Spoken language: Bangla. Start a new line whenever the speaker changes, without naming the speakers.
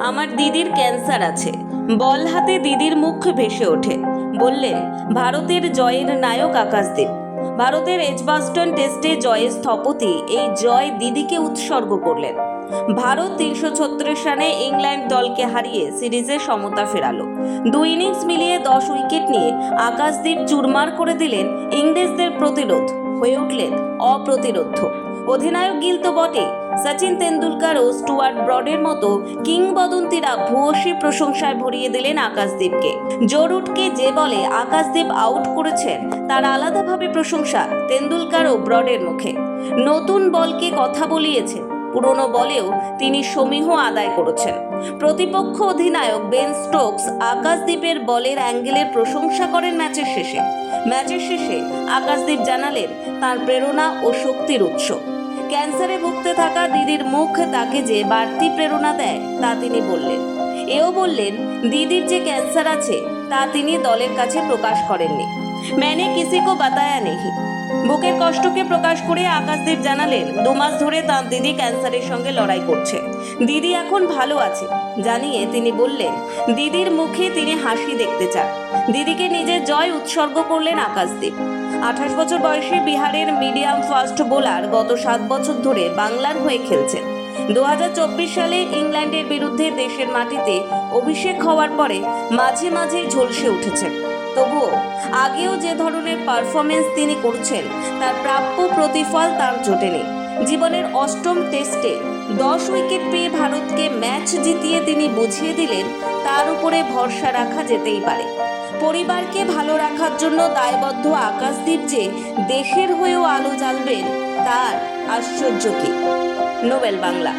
আমার দিদির ক্যান্সার আছে। বল হাতে দিদির মুখ ভেসে ওঠে। বললেন, ভারতের জয়ের নায়ক আকাশদীপ। ভারতের এজবাস্টন টেস্টে জয়ের স্থপতি এই জয় দিদিকে উৎসর্গ করলেন। ভারত তিনশো ছত্রিশ রানে ইংল্যান্ড দলকে হারিয়ে সিরিজে সমতা ফেরালো। দুই ইনিংস মিলিয়ে দশ উইকেট নিয়ে আকাশদীপ চুরমার করে দিলেন ইংরেজদের প্রতিরোধ। হয়ে উঠলেন অপ্রতিরোধ্য অধিনায়ক গিল তো বটে। সচিন তেন্ডুলকার ও স্টুয়ার্ট ব্রডের মতো কিংবদন্তিরা ভূয়সী প্রশংসায় ভরিয়ে দিলেন আকাশদীপকে। জরুটকে যে বলে আকাশদীপ আউট করেছেন, তার আলাদাভাবে প্রশংসা তেন্ডুলকার ও ব্রডের মুখে। নতুন বলকে কথা বলিয়েছেন, পুরনো বলেও তিনি সমীহ আদায় করেছেন। প্রতিপক্ষ অধিনায়ক বেন স্টোকস আকাশদ্বীপের বলের অ্যাঙ্গেলের প্রশংসা করেন ম্যাচের শেষে। ম্যাচের শেষে আকাশদীপ জানালেন, তার প্রেরণা ও শক্তির উৎস। ক্যান্সারে ভুগতে থাকা দিদির মুখ তাকে যে বাড়তি প্রেরণা দেয়, তা তিনি বললেন। এও বললেন, দিদির যে ক্যান্সার আছে, তা তিনি দলের কাছে প্রকাশ করেননি। ম্যানে কিসি কো বাতায়া নেহি। বুকের কষ্টকে প্রকাশ করে আকাশদীপ জানালেন, দু মাস ধরে তাঁর দিদি ক্যান্সারের সঙ্গে লড়াই করছে। দিদি এখন ভালো আছে। জানিয়ে তিনি বললেন, দিদির মুখে তিনি হাসি দেখতে চান। দিদিকে নিজের জয় উৎসর্গ করলেন আকাশদীপ। আঠাশ বছর বয়সে বিহারের মিডিয়াম ফাস্ট বোলার গত সাত বছর ধরে বাংলার হয়ে খেলছেন। দু হাজার চব্বিশ সালে ইংল্যান্ডের বিরুদ্ধে দেশের মাটিতে অভিষেক হওয়ার পরে মাঝে মাঝে ঝলসে উঠেছেন। তবুও আগেও যে ধরনের পারফরমেন্স তিনি করছেন, তার প্রাপ্য প্রতিফল তার জোটেনি জীবনের অষ্টম টেস্টে দশ উইকেট পেয়ে ভারতকে ম্যাচ জিতিয়ে তিনি বুঝিয়ে দিলেন, তার উপরে ভরসা রাখা যেতেই পারে। পরিবারকে ভালো রাখার জন্য দায়বদ্ধ আকাশদীপ যে দেশের হয়েও আলো জ্বালবেন, তার আশ্চর্য কি? নোবেল বাংলা।